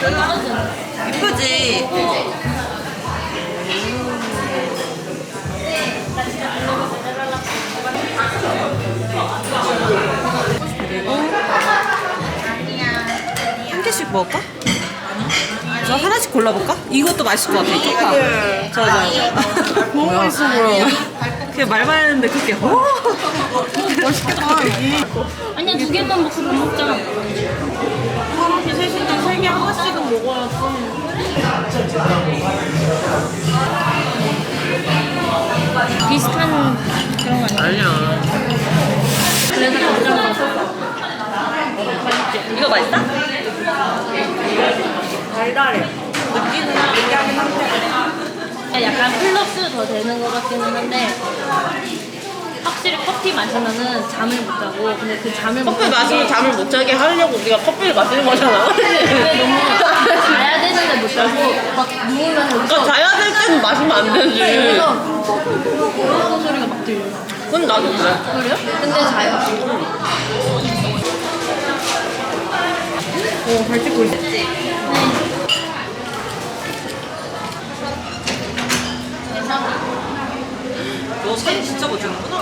이쁘지? 한 개씩 먹을까? 저 하나씩 골라볼까? 이것도 맛있을 것 같아. 이거가. 저, 저. 너무 맛있어 보여. 그냥 말만 했는데 그렇게. 오! 어? 맛있겠다. 아니야 두 개만 먹고 밥 먹자. 이렇게 셋이서 인데 세개 하나씩은 먹어야지. 비슷한 그런 거 아니야? 아니야. 그래서 걱정 마. 이거 맛있다? 달달해. 느끼는 느끼하긴 한데. 약간 플러스 더 되는 것 같기는 한데 확실히 커피 마시면은 잠을 못 자고 근데 그 잠을 못 커피 자게 마시면 잠을 못 자게 하려고 우리가 커피를 마시는 거잖아. 왜 너무 자야 되는데 못 자고 막 누우면서 그러니까 자야 될 때는 마시면 안 되지. 그래서 그런 소리가 막 들려요. 그건 나도 그래. 그래요? 근데 자요. 오, 잘 찍고 있어. 너 사진 진짜 못 찍는구나.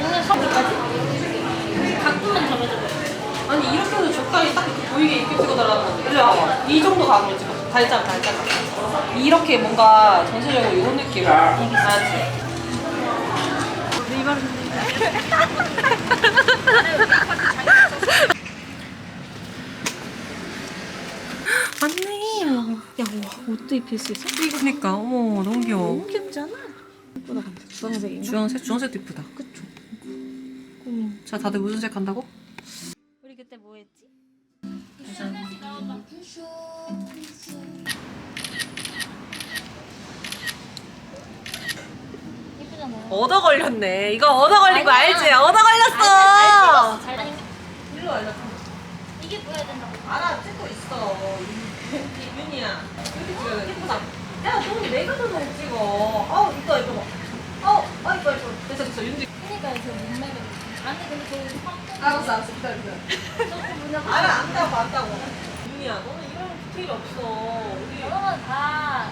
오늘 서울까지? 가끔만 잡아줘. 아니 이렇게 해서 적당히 딱 보이게 이렇게 찍어달라는 건데. 이리 와봐. 이 정도 각으로 찍어. 달짝 달짝. 이렇게 뭔가 전체적으로 이런 느낌으로. 알았지? 맞네. 야, 와, 옷도 입힐 수 있어? 이거 그니까 어머 너무 귀여워. 너무 귀엽잖아. 예쁘다, 근데. 주황색인가? 주황색 주황색도 이쁘다. 그쵸. 고민. 자 다들 무슨 색 한다고? 우리 그때 뭐 했지? 예쁘잖아. 얻어 걸렸네. 이거 얻어 걸린 거 아니야. 알지? 얻어 잘 걸렸어. 찍었어. 잘 찍- 일로 와. 이게 보여야 된다고. 알아 찍고 있어. 윤이야. 이렇게 찍어야 돼. 예쁘다. 야, 너 내가 더 잘 찍어. 아우 이뻐 이뻐. 아우 아 이뻐 이뻐. 됐어 됐어 윤지. 그니까 저 몸매가. 아니 근데 저기 확. 알았어 알았어 기다려 기다려. 알아 안다고 안다고. 윤이야 너는 이런 디테일 없어. 우리 여러분 다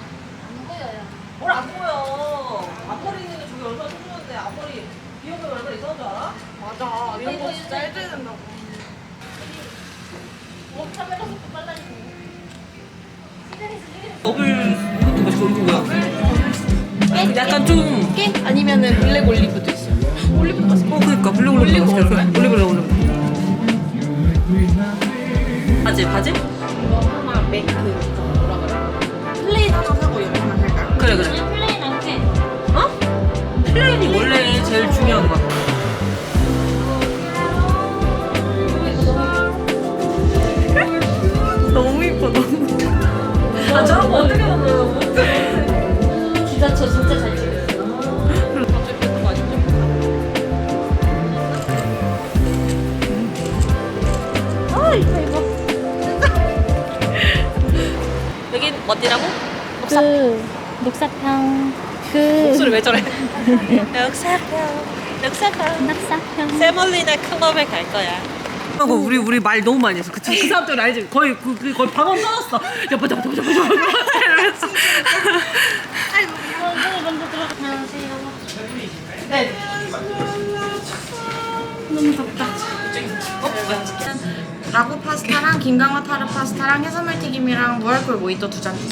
아니면은 블랙 올리브도 있어. 올리브도 맛있어. 어, 그니까 블랙 올리브 올리브 올리브 올리브 바지 바지? 이거 하나 메이크 뭐라 그래? 플레인 하나 사고 살까? 그래 그래 왜 저래? 역사평 역사평 녹사평. 세멀리나 클럽에 갈 거야. 하고 우리 우리 말 너무 많이 했어. 그치? 그 사람들 알지? 거의 그, 그 거의 방언 떠났어. 야빠 야빠 야빠 야빠 이러면서. 먼저 먼저 들어가. 안녕하세요. 네. 너무 덥다. 라구 파스타랑 김강화 타르 파스타랑 해산물 튀김이랑 무알콜 모히또 두잔주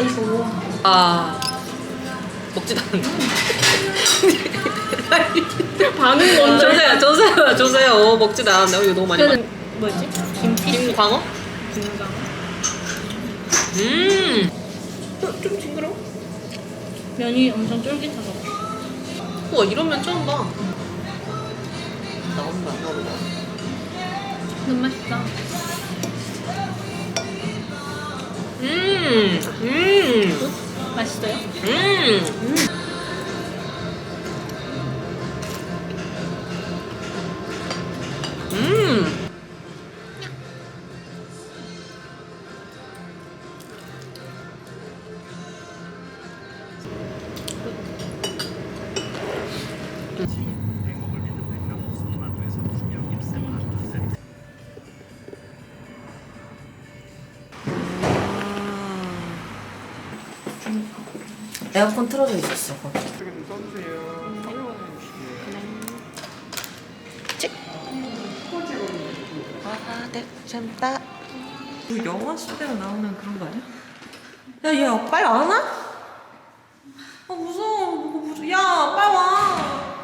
이거 이거. 아 먹지도 않는다. 반응 먼저. 조세요, 조세요, 조세요. 먹지도 않았네. 이거 너무 많이 먹. 뭐지? 김피. 김광어? 김강. 음. 좀 징그러워. 면이 엄청 쫄깃하다. 우와 이러면 처음 봐. 나온다, 나온다. 너무 맛있다. 음, 음, 맛있어요? 음. 음. 에어컨 틀어져 있었어. 거기. 아, 네, 잠다. 그 영화 속에서 나오는 그런 거 아니야? 야, 얘 빨리 안 와? 아 무서워. 무서워. 야, 빨리 와.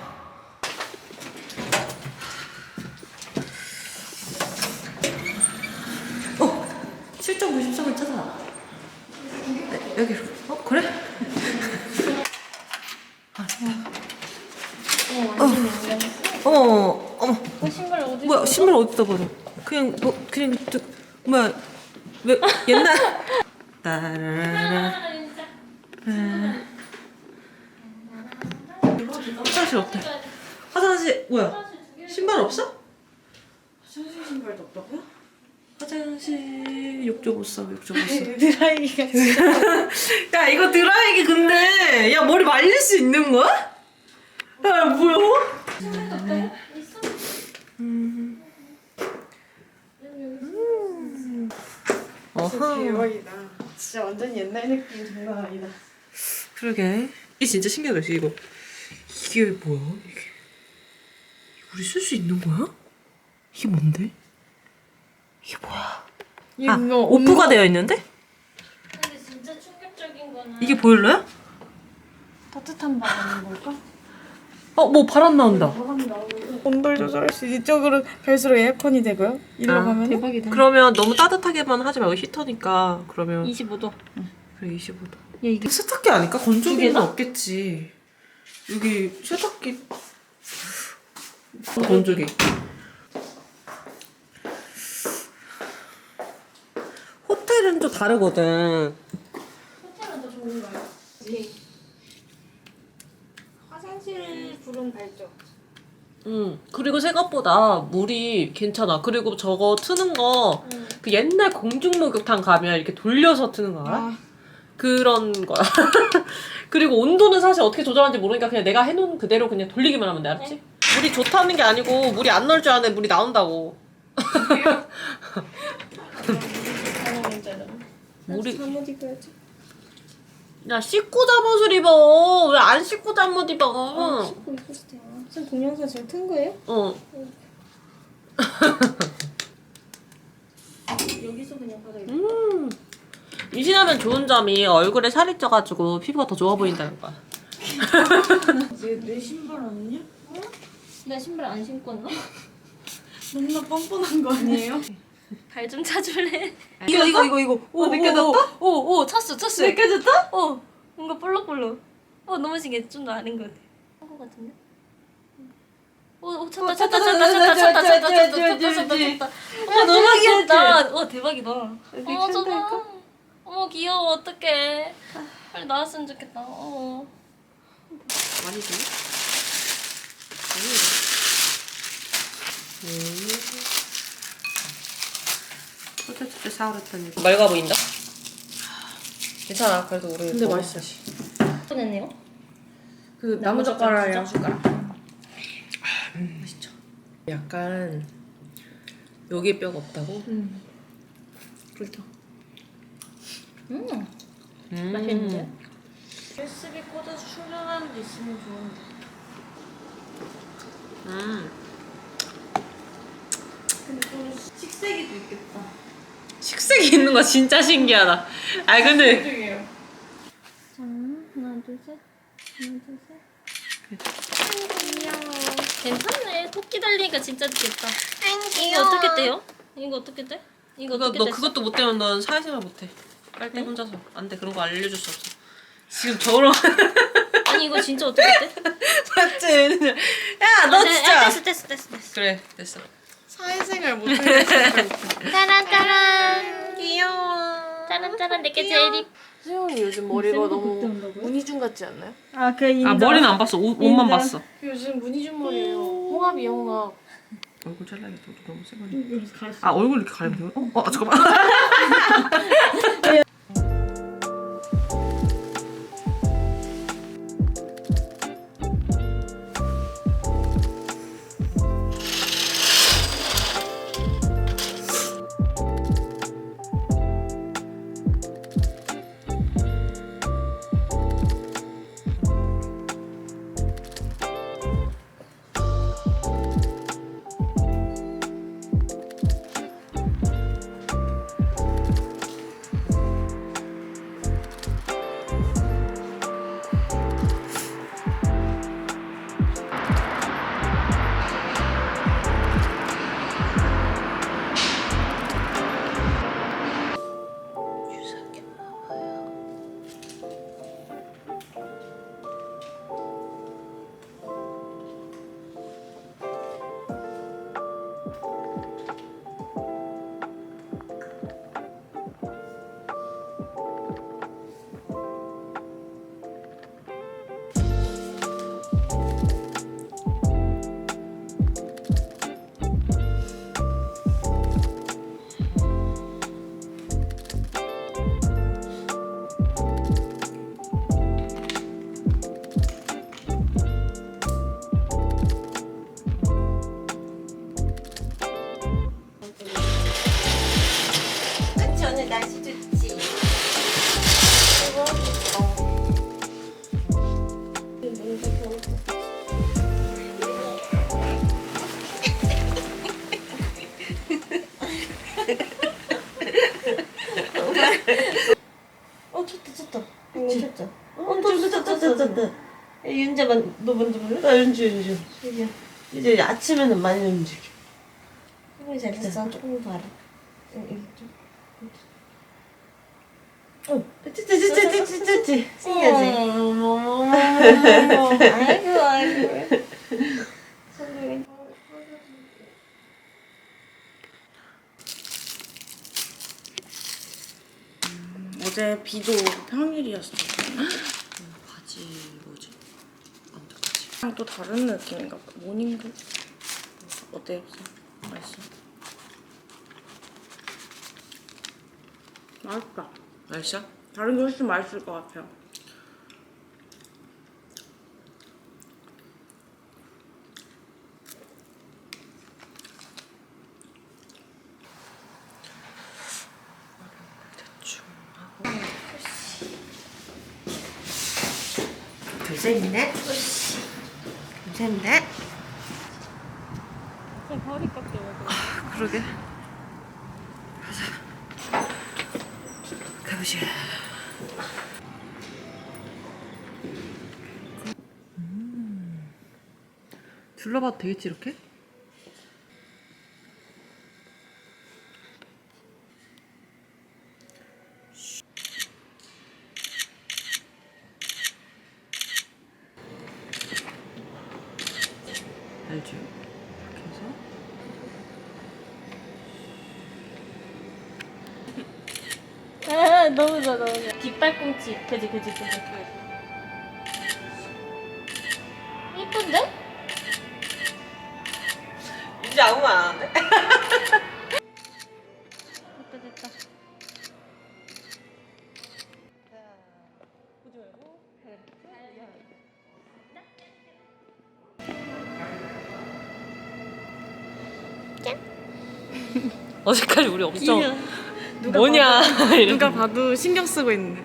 어, 7.93을 찾아. 네, 여기로. 어, 그래? 어, 어머, 어머. 어, 신발 어디 뭐야 신발 어디다 버려? 그냥 뭐 그냥 저, 뭐야 왜 옛날 따라라라 화장실 없대 화장실 뭐야 신발 없어? 화장실 신발도 없다고요? 화장실 욕조 못 써, 욕조 못 써. 드라이기가 야 이거 드라이기 근데 야 머리 말릴 수 있는 거야? 야 뭐야? 어허. 대박이다. 진짜 완전 옛날 느낌 장난 아니다. 그러게. 이게 진짜 신기하다, 이거. 이게 뭐야? 이게. 우리 쓸 수 있는 거야? 이게 뭔데? 이게 뭐야? 아, 오프가 되어 있는데? 근데 진짜 충격적인 거는 이게 보일러야? 따뜻한 바람인 걸까? 어, 뭐 바람 나온다. 온돌 조절할 수 이쪽으로 갈수록 에어컨이 되고요. 이리로 아, 가면 대박이다. 그러면 너무 따뜻하게만 하지 말고 히터니까 그러면 25도. 그래 25도. 야 이게 세탁기 아닐까? 건조기는 개나? 없겠지. 여기 세탁기 건조기. 호텔은 좀 다르거든. 호텔은 더 좋은 거야. 화장실 불은 밝죠. 응. 그리고 생각보다 물이 괜찮아. 그리고 저거 트는 거그 옛날 공중 목욕탕 가면 이렇게 돌려서 트는 거 알아? 아, 그런 거야. 그리고 온도는 사실 어떻게 조절하는지 모르니까 그냥 내가 해놓은 그대로 그냥 돌리기만 하면 돼, 알았지? 물이 좋다는 게 아니고 물이 안 나올 줄 아는데 물이 나온다고. 물이 잠옷 입어야지. 야 씻고 잠옷을 입어. 왜 안 씻고 잠옷 입어? 씻고 있었어요. 지금 동영상 지금 튼 거예요? 어. 여기서 그냥 받아 있 음. 임신하면 좋은 점이 얼굴에 살이 쪄가지고 피부가 더 좋아 보인다는 거야. 얘내 신발 아니냐? 나 신발 안 신고 왔나? 너무나 뻔뻔한 거 아니에요? 발좀 차줄래? 이거 이거 이거 이거. 어, 느껴졌다? 오오 찼어 찼어. 느껴졌다? 어 뭔가 볼록볼록. 어 너무 신기해. 좀 더 아닌 것 같아. 한것 같은데? 오, 찼다 찼다 찼다 찼다 찼다 찼다 찼다 찼다 찼다 찼다. 어머 너무 귀엽다. 어 대박이다. 어머 저거. 어머 귀여워 어떡해. 빨리 나왔으면 좋겠다. 어머. 많이 줘? 포테토 사오랬더니 맑아 보인다? 괜찮아 그래도 우리 근데. 맛있어. 뻔했네요. 그 나무 젓가락이랑 숟가락. 맛있죠? 약간 여기에 뼈가 없다고? 그렇죠. 음 음. 맛있는데? USB 꽂아서 충전하는 데 있으면 좋은데. 음. 근데 또 식세기도 있겠다. 식색이 있는 거 진짜 신기하다 아 근데 중이에요. 자, 하나, 둘, 셋. 하나, 둘, 셋. 귀여워. 괜찮네. 토끼 달리니까 진짜 좋겠다. 이거 어떻게 떼요? 이거 어떻게 떼? 이거 그거, 어떻게 너 떼? 그것도 못 되면 넌 사회생활 못해 빨대 혼자서 안 돼 그런 거 알려줄 수 없어 지금 저런 아니 이거 진짜 어떻게 떼? 맞지? 야 너 아, 네, 아, 진짜 됐어, 됐어, 됐어, 됐어. 그래 됐어 사회생활 못하겠어. 짜란, 짜란. 귀여워. 짜란, 짜란. 내게 제일 이 수영이 요즘 머리가 너무 문희준 같지 않나요? 아, 그 인정. 아 머리는 안 봤어 옷, 옷만 인정. 봤어 요즘 문희준 머리예요. 홍합이 홍합. 얼굴 잘라야겠다 너무 세거니 아 얼굴 이렇게 가리면 돼요? 어? 어 잠깐만 이제 아침에는 많이 움직여 조금 잘했어. 조금 더 알아. 응, 이거 좀. 찌찌찌찌찌찌찌 신기하지? 아이고, 아이고. 어제 비도 평일이었어. 바지 또 다른 느낌인가 봐. 모닝글? 어때요? 맛있어? 맛있다. 맛있어? 다른 게 훨씬 맛있을 것 같아요. 감사 합니다 감사합니다 그러게. 가자. 가보자. 음. 둘러봐도 되겠지 이렇게? 알죠? 이렇게 해서 아, 너무 좋아, 너무 좋아. 뒷발꿈치. 그지, 그지, 그지. 이쁜데? 이제 아무 말 안 하는데? 됐다, 됐다. 어제까지 우리 엄청 뭐냐. 이런 누가 봐도 신경 쓰고 있는데.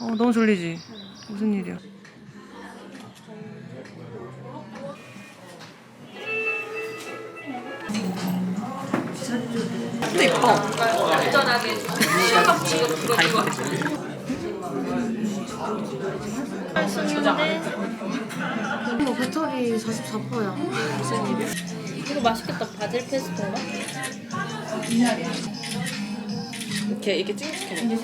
어 너무 졸리지? 무슨 일이야 이거 배터리 44%야. 이거 맛있겠다. 바질 페스토인가? 이렇게 이렇게 찡찡해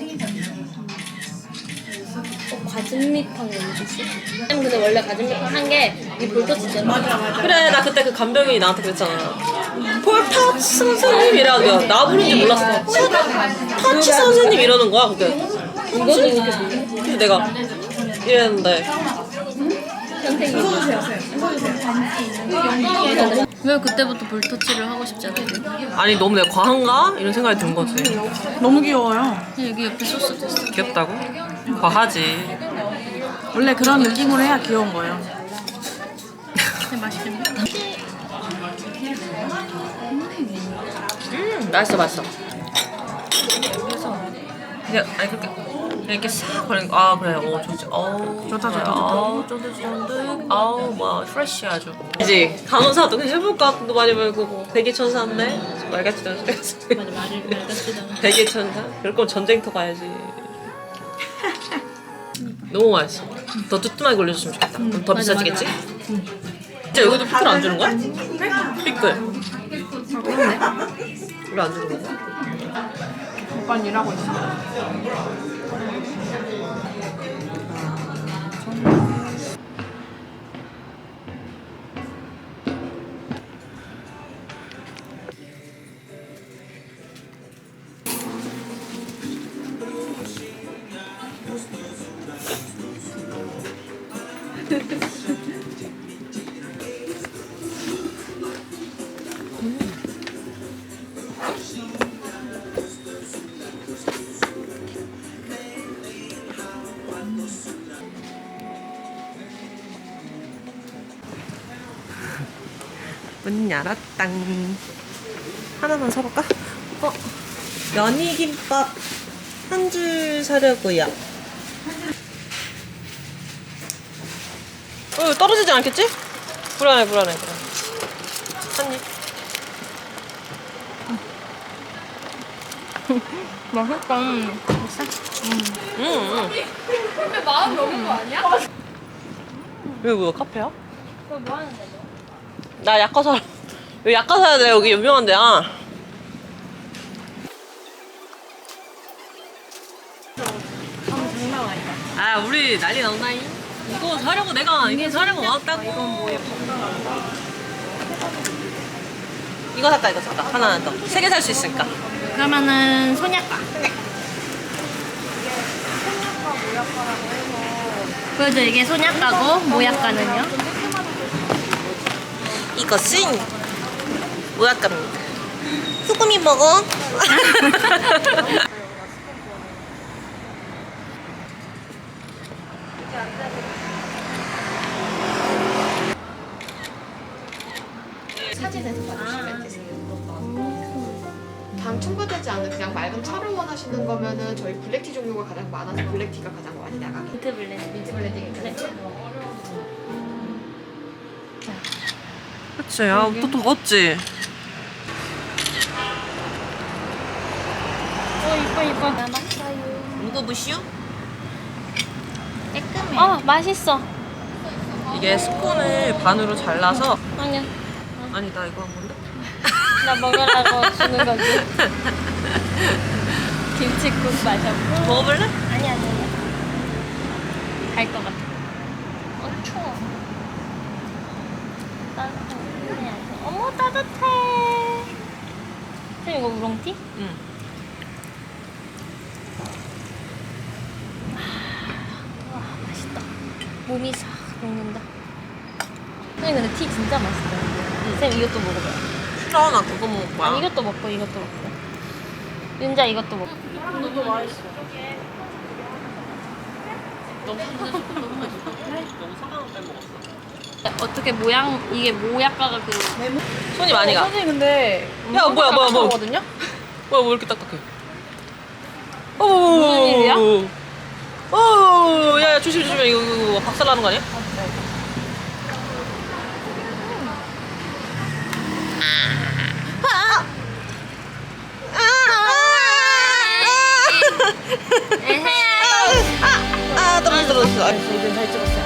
어, 가진미탕 너무 있어. 근데 원래 가진미탕 한 게이 볼터치잖아. 맞아, 맞아. 그래 나 그때 그 간병인이 나한테 그랬잖아 폴타치 선생님 이래가지고 나 부른지 몰랐어 타치 선생님 이러는 거야 그때 이거는 이렇게 보여. 그래서 내가 이랬는데 왜 그때부터 볼터치를 하고 싶지 않았지? 아니 너무 내가 과한가? 이런 생각이 든 거지 너무 귀여워요. 여기 옆에 소스도 있어. 귀엽다고? 과하지 원래 그런 느낌으로 해야 귀여운 거예요. 근데 맛있겠네. 음 맛있어 맛있어 그냥 아니 그렇게 이렇게 싹 버리는 거. 아 그래 어 좋지 어 좋다, 좋다, 좋다. 아우 쫀득쫀득 아우 뭐 프레쉬 아주 이제 간호사도 해볼까 돈도 많이 벌고 뭐 대기 천사인데 말같지도 않은 소리 맞아, 말을 말같지도 않아. 대기 천사? 그럴 거면 전쟁터 가야지 너무 맛있어 더 뜨뜻하게 올려줬으면 좋겠다 그럼 더 비싸지겠지? 진짜 여기도 피클 안 주는 거야? 피클 왜안 주는 거야? 오빠는 일하고 있어. Thank you. 문 열었당. 하나만 사볼까? 어, 연희김밥 한 줄 사려고요. 어, 떨어지지 않겠지? 불안해 불안해 불안해. 한 입. 맛있다. 음. 음. 근데 마음 먹은 거 아니야? 여기 뭐야 카페야? 그럼 뭐 하는데 너? 나 약과사 여기 약과사야 여기 유명한 데야. 아 우리 난리 났나이? 이거 사려고 내가 이거 사려고 왔다고. 이거 샀다 이거 샀다 하나는 더. 세 개 살 수 있으니까. 그러면은 소냐가. 그래도 이게 소냐가고 모약가는요? 이것은 무약갑니다. 소금이 먹어. 사진에서 봐주시면 되세요. 당 첨가되지 않은 그냥 맑은 차를 원하시는 거면은 저희 블랙티 종류가 가장 많아서 블랙티가 가장 많이 나가게. 민트 블렌드. 민트 블렌딩이 네. 그치, 야, 또 더웠지? 어 이뻐 이뻐. 남았어요. 이거 무슈? 깔끔해. 어 맛있어. 이게 스콘을 반으로 잘라서 아니야. 아니 나 이거 한 건데 나 먹으라고 주는 거지. 김치국 마셨고. 먹어볼래? 아니 아니 아니. 갈것 같아. 어 추워. 따뜻해. 어머 따뜻해. 쌤 이거 우롱티? 응와 맛있다. 몸이 싹 녹는다. 쌤 근데 티 진짜 맛있다. 쌤 이것도 먹어봐. 싫어 나 그거 먹을 거야 아니 이것도 먹고 이것도 먹고. 윤자 이것도 먹고. 너무 사과는 빼먹었어 어떻게 모양 이게 모약가가 그 손이 많이 가 선생님 근데 야, 뭐야, 뭐야, 뭐야. 거든요? 뭐야 뭐 이렇게 딱딱해 어 무슨 일이야? 어, 야, 야 조심 조심해 이거, 이거, 이거 박살 나는 거 아니야? 아, 떨어졌어, 떨어졌어. 아, 이건 잘 찍었어.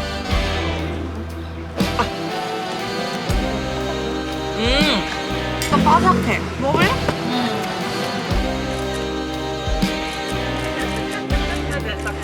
음, 바삭해. 먹을래?